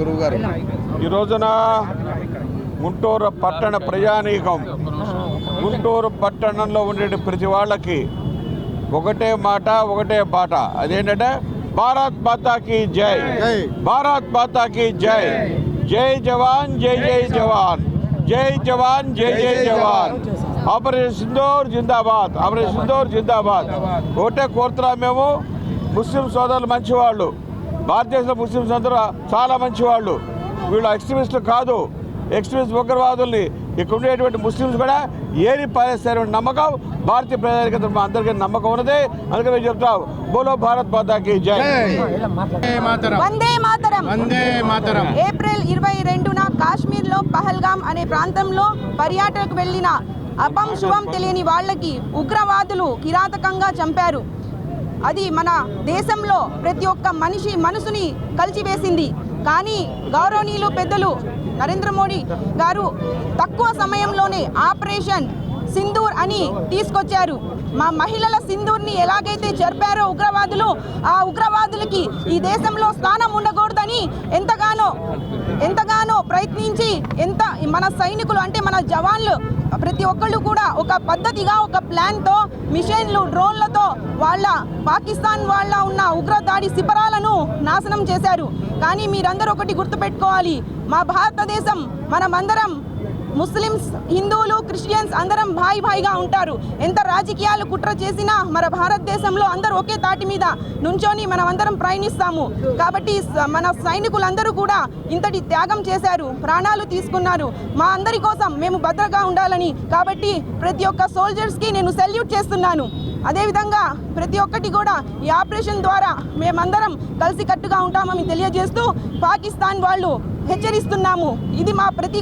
గురువు గారు ఈ రోజున గుంటూరు పట్టణ ప్రజానీకం గుంటూరు పట్టణంలో ఉండే ప్రతి వాళ్ళకి ఒకటే మాట ఒకటే పాట అదేంటంటే భారత్ మాతాకి జై. జై. భారత్ మాతాకి జై. జై జవాన్ జై జై జవాన్. జై జవాన్ జై జై జవాన్. ఆపరేషన్ సింధూర్ జిందాబాద్. ఆపరేషన్ సింధూర్ జిందాబాద్. ఒకటే కోరుతున్నాం మేము. ముస్లిం సోదరులు మంచివాళ్ళు. భారతదేశంలో ముస్లింస్ అందరూ చాలా మంచివాళ్ళు. వీళ్ళు ఎక్స్ట్రీమిస్టులు కాదు. ఎక్స్ట్రీమిస్ట్ ఉగ్రవాదుల్ని ఇక్కడ ఉండేటువంటి ముస్లింస్ కూడా ఏరి పారేస్తారనే నమ్మకం. భారతీయ ప్రజానికి మా అందరికీ నమ్మకం ఉన్నది. అందుకని మేము చెప్తాం బోలో భారత్ మాతాకి జై. వందే మాతరం. వందే మాతరం. ఏప్రిల్ ఇరవై రెండున కాశ్మీర్లో పహల్గాం అనే ప్రాంతంలో పర్యాటకు వెళ్ళిన అపం శుభం తెలియని వాళ్ళకి ఉగ్రవాదులు కిరాతకంగా చంపారు. అది మన దేశంలో ప్రతి ఒక్క మనిషి మనసుని కలిచివేసింది. కానీ గౌరవనీయులు పెద్దలు నరేంద్ర మోడీ గారు తక్కువ సమయంలోనే ఆపరేషన్ సింధూర్ అని తీసుకొచ్చారు. మా మహిళల సింధూర్ని ఎలాగైతే జరిపారో ఉగ్రవాదులు ఆ ఉగ్రవాదులకి ఈ దేశంలో స్థానం ఉండకూడదని ఎంతగానో ఎంతగానో ప్రయత్నించి ఎంత మన సైనికులు అంటే మన జవాన్లు ప్రతి ఒక్కళ్ళు కూడా ఒక పద్ధతిగా ఒక ప్లాన్తో మిషన్లు డ్రోన్లతో వాళ్ళ పాకిస్తాన్ వాళ్ళ ఉన్న ఉగ్రదాడి శిబిరాలను నాశనం చేశారు. కానీ మీరందరూ ఒకటి గుర్తుపెట్టుకోవాలి. మా భారతదేశం మనమందరం ముస్లిమ్స్ హిందువులు క్రిస్టియన్స్ అందరం భాయి భాయిగా ఉంటారు. ఎంత రాజకీయాలు కుట్ర చేసినా మన భారతదేశంలో అందరూ ఒకే తాటి మీద నుంచొని మనం అందరం ప్రయాణిస్తాము. కాబట్టి స- మన సైనికులందరూ కూడా ఇంతటి త్యాగం చేశారు ప్రాణాలు తీసుకున్నారు. మా అందరి కోసం మేము భద్రగా ఉండాలని కాబట్టి ప్రతి ఒక్క సోల్జర్స్కి నేను సెల్యూట్ చేస్తున్నాను. అదేవిధంగా ప్రతి ఒక్కటి కూడా ఈ ఆపరేషన్ ద్వారా మేమందరం కలిసికట్టుగా ఉంటామని తెలియజేస్తూ పాకిస్తాన్ వాళ్ళు హెచ్చరిస్తున్నాము. ఇది మా ప్రతీక